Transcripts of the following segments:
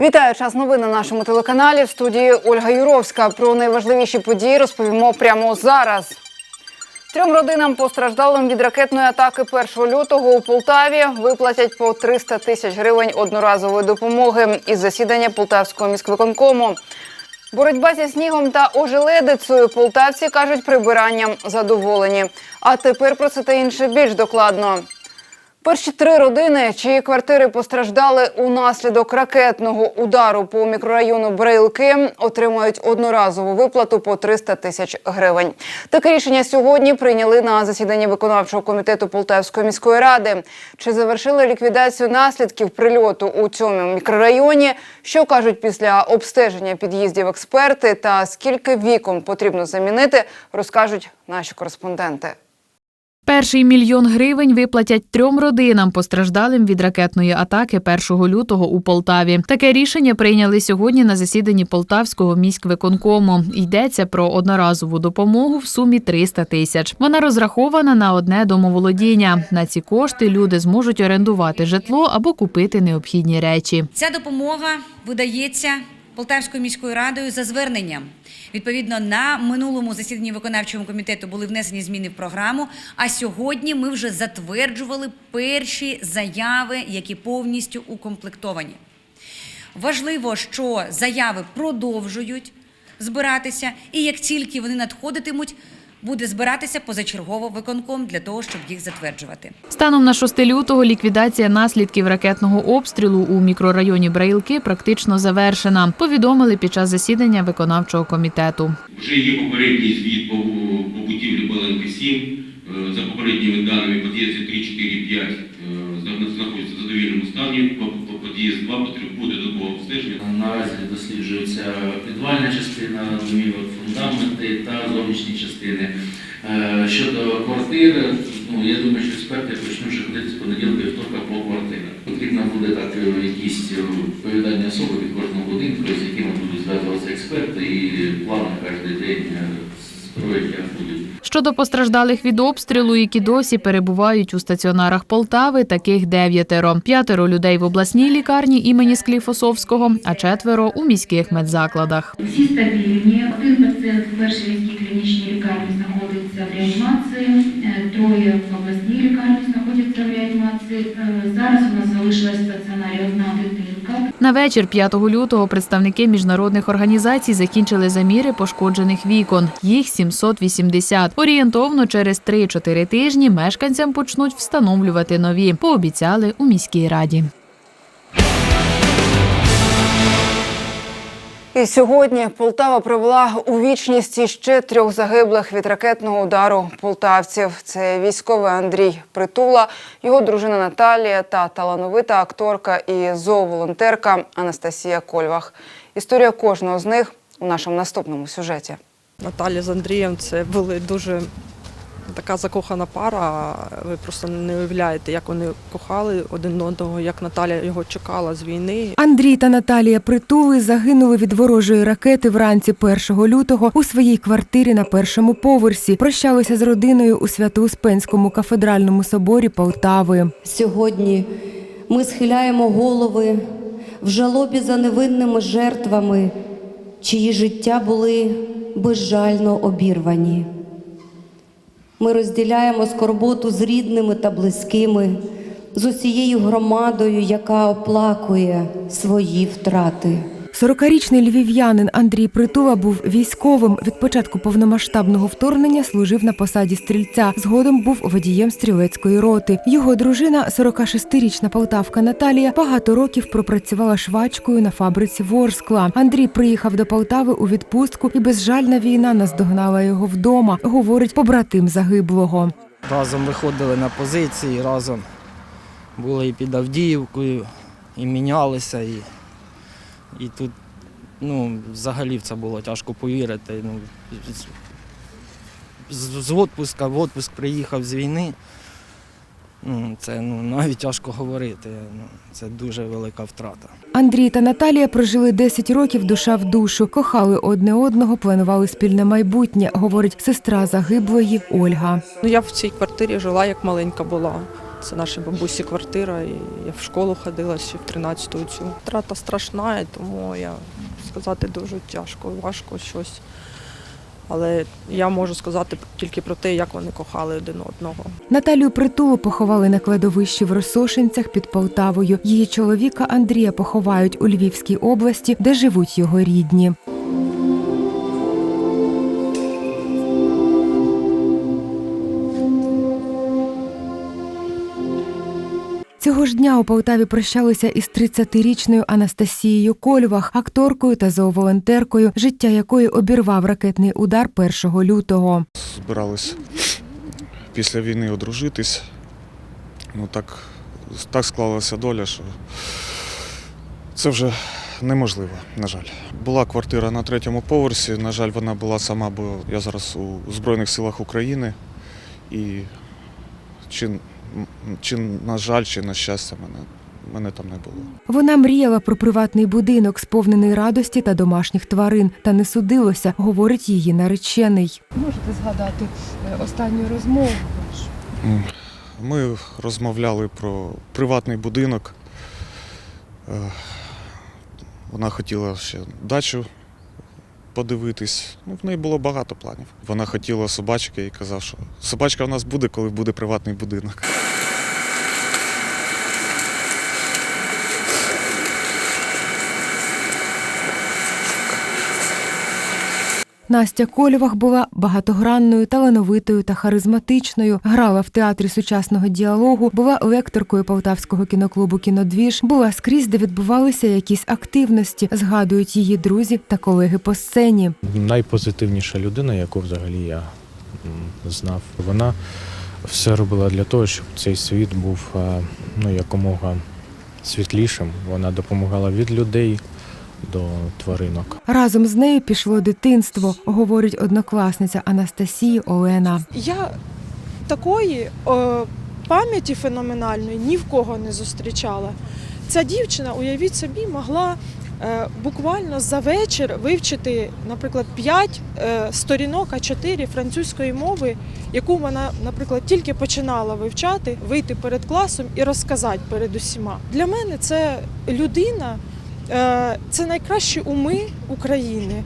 Вітаю час новин на нашому телеканалі. В студії Ольга Юровська. Про найважливіші події розповімо прямо зараз. Трьом родинам постраждалим від ракетної атаки 1 лютого у Полтаві виплатять по 300 тисяч гривень одноразової допомоги із засідання Полтавського міськвиконкому. Боротьба зі снігом та ожеледицею полтавці кажуть прибиранням задоволені. А тепер про це та інше більш докладно. Перші три родини, чиї квартири постраждали унаслідок ракетного удару по мікрорайону Брейлки, отримають одноразову виплату по 300 тисяч гривень. Таке рішення сьогодні прийняли на засіданні виконавчого комітету Полтавської міської ради. Чи завершили ліквідацію наслідків прильоту у цьому мікрорайоні? Що кажуть після обстеження під'їздів експерти та скільки вікон потрібно замінити, розкажуть наші кореспонденти. Перший мільйон гривень виплатять трьом родинам, постраждалим від ракетної атаки 1 лютого у Полтаві. Таке рішення прийняли сьогодні на засіданні Полтавського міськвиконкому. Йдеться про одноразову допомогу в сумі 300 тисяч. Вона розрахована на одне домоволодіння. На ці кошти люди зможуть орендувати житло або купити необхідні речі. Ця допомога видається Полтавською міською радою за зверненням. Відповідно, на минулому засіданні виконавчого комітету були внесені зміни в програму. А сьогодні ми вже затверджували перші заяви, які повністю укомплектовані. Важливо, що заяви продовжують збиратися, і як тільки вони надходитимуть, буде збиратися позачергово виконком для того, щоб їх затверджувати. Станом на 6 лютого ліквідація наслідків ракетного обстрілу у мікрорайоні Браїлки практично завершена. Повідомили під час засідання виконавчого комітету. Вже є попередній звіт по, по будівлі Баленки 7. Е, За попередніми даними під'їзди 3, 4, 5 е, знаходяться в задовільному стані. Під'їзд 2 потребує додаткового обстеження. Наразі досліджується підвальна частина, фундаменти та зовнішні частини. Е, Щодо квартир, ну я думаю, що експерти почнуть вже ходити з понеділка і вівторка по квартирах. Потрібно буде так е, якісь е, відповідальні особи від кожного будинку, з якими будуть зв'язуватися експерти, і план на кожен день. Щодо постраждалих від обстрілу, які досі перебувають у стаціонарах Полтави, таких дев'ятеро. П'ятеро людей в обласній лікарні імені Скліфосовського, а четверо у міських медзакладах. Всі стабільні. Один пацієнт в першій міській клінічній лікарні знаходиться в реанімації, е, троє в обласній лікарні знаходяться в реанімації. Е, Зараз у нас залишилась в стаціонарі одна дитинка. На вечір 5 лютого представники міжнародних організацій закінчили заміри пошкоджених вікон. Їх 780. Орієнтовно через 3-4 тижні мешканцям почнуть встановлювати нові. Пообіцяли у міській раді. І сьогодні Полтава привела у вічність ще трьох загиблих від ракетного удару полтавців. Це військовий Андрій Притула, його дружина Наталія та талановита акторка і зооволонтерка Анастасія Кольвах. Історія кожного з них у нашому наступному сюжеті. Наталя з Андрієм це були дуже така закохана пара. Ви просто не уявляєте, як вони кохали один одного, як Наталя його чекала з війни. Андрій та Наталія Притули загинули від ворожої ракети вранці 1 лютого у своїй квартирі на першому поверсі. Прощалися з родиною у Свято-Успенському кафедральному соборі Полтави. Сьогодні ми схиляємо голови в жалобі за невинними жертвами, чиї життя були безжально обірвані. Ми розділяємо скорботу з рідними та близькими, з усією громадою, яка оплакує свої втрати. 40-річний львів'янин Андрій Притула був військовим. Від початку повномасштабного вторгнення служив на посаді стрільця. Згодом був водієм стрілецької роти. Його дружина, 46-річна полтавка Наталія, багато років пропрацювала швачкою на фабриці Ворскла. Андрій приїхав до Полтави у відпустку, і безжальна війна наздогнала його вдома, говорить побратим загиблого. Разом виходили на позиції, разом були і під Авдіївкою, і мінялися. І, і тут ну, взагалі в це було тяжко повірити. Ну, з, з відпуска в відпуск приїхав з війни. Ну, це ну, навіть тяжко говорити. Ну, це дуже велика втрата. Андрій та Наталія прожили 10 років душа в душу, кохали одне одного, планували спільне майбутнє, говорить сестра загиблої Ольга. Ну я в цій квартирі жила як маленька була. Це нашій бабусі квартира, і я в школу ходила ще в 13-ту цю. Втрата страшна, тому я сказати дуже тяжко, важко щось. Але я можу сказати тільки про те, як вони кохали один одного. Наталію Притулу поховали на кладовищі в Росошинцях під Полтавою. Її чоловіка Андрія поховають у Львівській області, де живуть його рідні. Цього ж дня у Полтаві прощалися із 30-річною Анастасією Кольвах, акторкою та зооволонтеркою, життя якої обірвав ракетний удар 1 лютого. збирались після війни одружитись. Ну так, так склалася доля, що це вже неможливо, на жаль. Була квартира на третьому поверсі. На жаль, вона була сама, бо я зараз у Збройних силах України. І чи, м, чи на жаль, чи на щастя, мене, мене там не було. Вона мріяла про приватний будинок, сповнений радості та домашніх тварин, та не судилося, говорить її наречений. Можете згадати останню розмову? Ми розмовляли про приватний будинок. Е, Вона хотіла ще дачу подивитись. Ну, в неї було багато планів. Вона хотіла собачки і казав, що собачка в нас буде, коли буде приватний будинок. Настя Кольвах була багатогранною, талановитою та харизматичною. Грала в театрі сучасного діалогу, була лекторкою Полтавського кіноклубу Кінодвіж, була скрізь, де відбувалися якісь активності, згадують її друзі та колеги по сцені. найпозитивніша людина, яку взагалі я знав. Вона все робила для того, щоб цей світ був е, ну, якомога світлішим. Вона допомагала від людей до тваринок. Разом з нею пішло дитинство, говорить однокласниця Анастасії Олена. Я такої е, пам'яті феноменальної ні в кого не зустрічала. Ця дівчина, уявіть собі, могла е, буквально за вечір вивчити, наприклад, 5 е, сторінок А4 французької мови, яку вона, наприклад, тільки починала вивчати, вийти перед класом і розказати перед усіма. Для мене це людина, це найкращі уми України.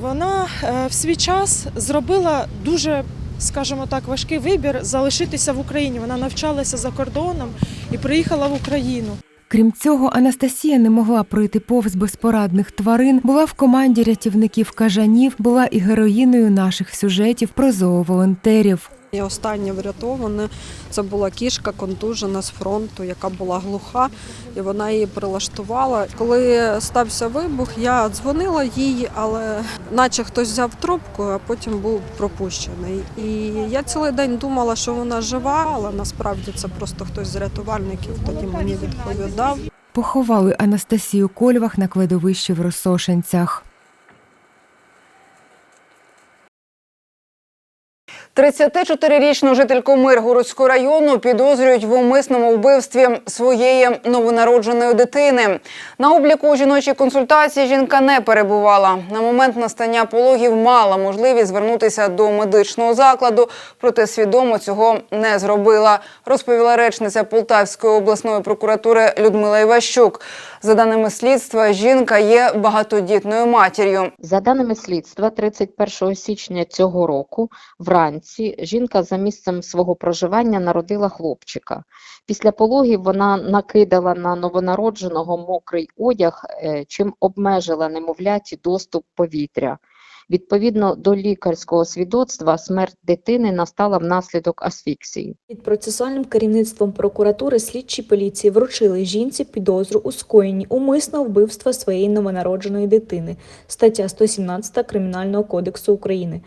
Вона е, в свій час зробила дуже, скажімо так, важкий вибір залишитися в Україні. Вона навчалася за кордоном і приїхала в Україну. Крім цього, Анастасія не могла пройти повз безпорадних тварин, була в команді рятівників кажанів, була і героїною наших сюжетів про зооволонтерів. І останнє врятоване це була кішка контужена з фронту, яка була глуха, і вона її прилаштувала. Коли стався вибух, я дзвонила їй, але наче хтось взяв трубку, а потім був пропущений. І я цілий день думала, що вона жива, але насправді це просто хтось з рятувальників тоді мені відповідав. Поховали Анастасію Кольвах на кладовищі в Росошинцях. 34-річну жительку Миргородського району підозрюють в умисному вбивстві своєї новонародженої дитини. На обліку у жіночій консультації жінка не перебувала. На момент настання пологів мала можливість звернутися до медичного закладу, проте свідомо цього не зробила, розповіла речниця Полтавської обласної прокуратури Людмила Іващук. За даними слідства, жінка є багатодітною матір'ю. За даними слідства, 31 січня цього року вранці жінка за місцем свого проживання народила хлопчика. Після пологів вона накидала на новонародженого мокрий одяг, е, чим обмежила немовляті доступ повітря. Відповідно до лікарського свідоцтва, смерть дитини настала внаслідок асфіксії. Під процесуальним керівництвом прокуратури слідчі поліції вручили жінці підозру у скоєнні умисного вбивства своєї новонародженої дитини. Стаття 117 Кримінального кодексу України.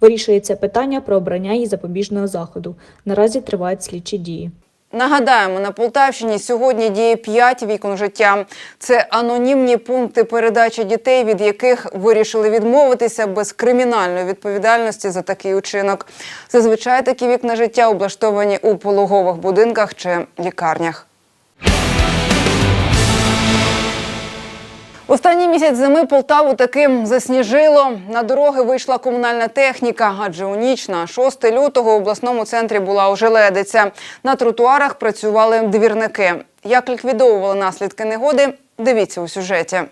Вирішується питання про обрання їй запобіжного заходу. Наразі тривають слідчі дії. Нагадаємо, на Полтавщині сьогодні діє 5 вікон життя. Це анонімні пункти передачі дітей, від яких вирішили відмовитися без кримінальної відповідальності за такий учинок. Зазвичай такі вікна життя облаштовані у пологових будинках чи лікарнях. Останній місяць зими Полтаву таки засніжило. На дороги вийшла комунальна техніка, адже у ніч на 6 лютого в обласному центрі була ожеледиця. На тротуарах працювали двірники. Як ліквідовували наслідки негоди, дивіться у сюжеті.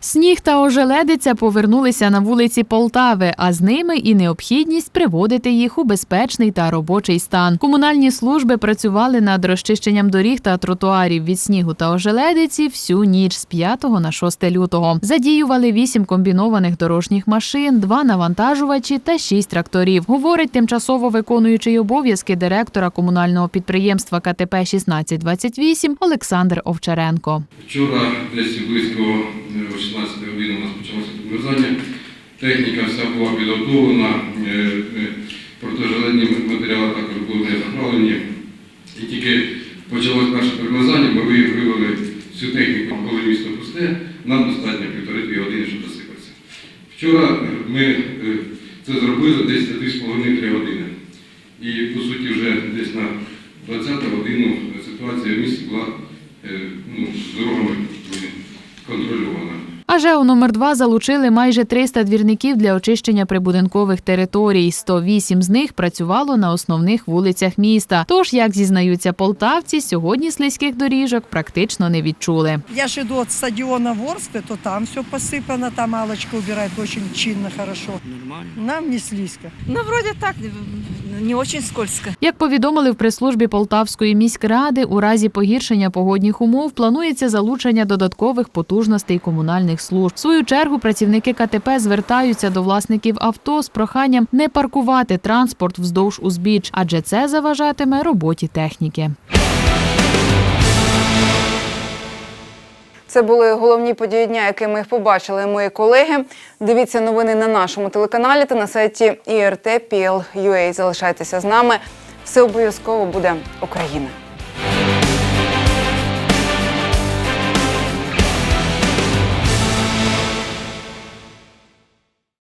Сніг та ожеледиця повернулися на вулиці Полтави, а з ними і необхідність приводити їх у безпечний та робочий стан. Комунальні служби працювали над розчищенням доріг та тротуарів від снігу та ожеледиці всю ніч з 5 на 6 лютого. Задіювали вісім комбінованих дорожніх машин, два навантажувачі та шість тракторів. Говорить тимчасово виконуючий обов'язки директора комунального підприємства КТП 1628 Олександр Овчаренко. Вчора десь близько 16 годині у нас почалося підмерзання. Техніка вся була підготовлена, е, е, протижеледні матеріали також були не заправлені. І тільки почалось наше підмерзання, ми вивели всю техніку, коли місто пусте, нам достатньо півтори-дві години, щоб засипатися. Вчора е, ми це зробили десь за 3,5-3 години. І по суті вже десь на 20 годину ситуація в місті була ну, дорогами контрольована. А ЖЕО номер 2 залучили майже 300 двірників для очищення прибудинкових територій. 108 з них працювало на основних вулицях міста. Тож, як зізнаються полтавці, сьогодні слизьких доріжок практично не відчули. Я ж иду от стадиона Ворсты, то там все посыпано, там Алочка убирает очень чинно, хорошо. Нормально. Нам не слизко. Ну, вроде так, не очень скользко. Як повідомили в прес-службі Полтавської міськради, у разі погіршення погодних умов планується залучення додаткових потужностей комунальних служб. В свою чергу працівники КТП звертаються до власників авто з проханням не паркувати транспорт вздовж узбіч, адже це заважатиме роботі техніки. Це були головні події дня, які ми побачили мої колеги. Дивіться новини на нашому телеканалі та на сайті IRT.PL.UA. Залишайтеся з нами. Все обов'язково буде Україна.